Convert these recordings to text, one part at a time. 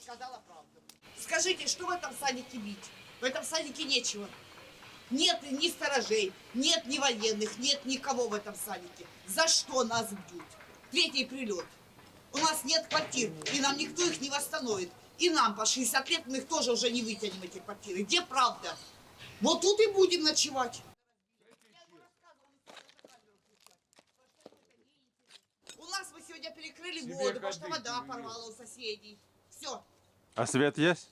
сказала правду. Скажите, что в этом садике бить? В этом садике нечего. Нет ни сторожей, нет ни военных, нет никого в этом садике. За что нас бьют? Третий прилет. У нас нет квартир, и нам никто их не восстановит. И нам по 60 лет мы их тоже уже не вытянем, эти квартиры. Где правда? Вот тут и будем ночевать. У нас мы сегодня перекрыли воду, потому что вода порвала у соседей. Все. А свет есть?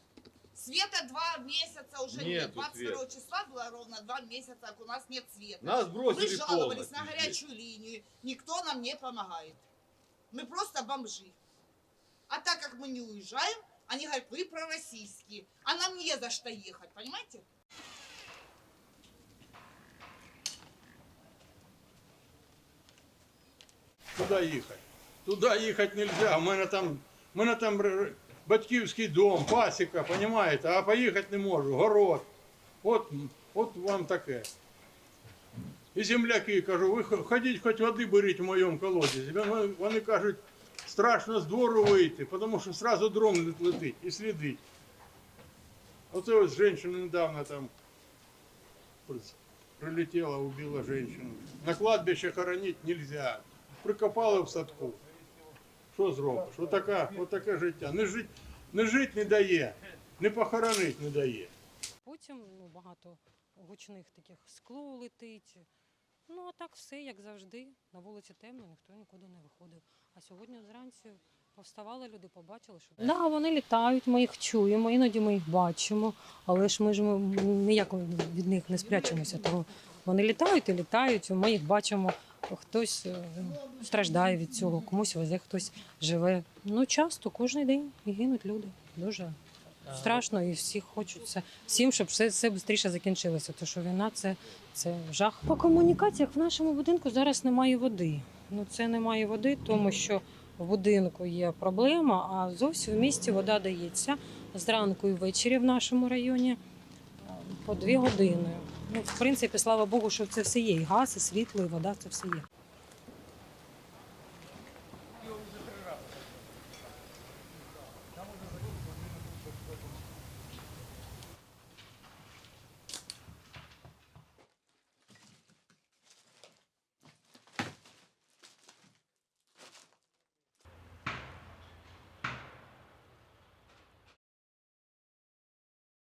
Света два месяца уже нет. Нету 22 числа было ровно два месяца, как у нас нет света. Нас Мы бросили жаловались полностью на горячую линию. Никто нам не помогает. Мы просто бомжи. А так как мы не уезжаем, они говорят, вы пророссийские. А нам не за что ехать, понимаете? Куди їхати? Туди їхати не можна. У мене там, у мене там р- батьківський дом, пасіка, розумієте, а поїхати не можу, город. От, от вам таке. І земляки, кажу, ви ходіть хоч води беріть в моєму колодязі. Вони, кажуть, страшно з двору вийти, тому що одразу дрон летить і слідить. Оце ось жінка недавно там при- прилетела, убила женщину. На кладбище хоронить нельзя. Прикопали в садку. Що зробиш? Отака, отаке життя. Не жить, не жить не дає, не похоронить не дає. Потім ну, багато гучних таких скло летить. Ну, а так все, як завжди. На вулиці темно, ніхто нікуди не виходив. А сьогодні зранці повставали люди, побачили, що да, вони літають, ми їх чуємо, іноді ми їх бачимо, але ж ми ж ми ніяк від них не спрячемося. Тому вони літають і літають, ми їх бачимо. Хтось е, страждає від цього, комусь везе, хтось живе. Ну, часто, кожен день і гинуть люди. Дуже страшно, і всі хочуться всім, щоб все, все швидше закінчилося. Тому що війна це, це жах. По комунікаціях в нашому будинку зараз немає води. Ну це немає води, тому що в будинку є проблема, а зовсім в місті вода дається зранку і ввечері в нашому районі е, по дві години. Ну, в принципі, слава Богу, що це все є. І газ, і світло, і вода це все є.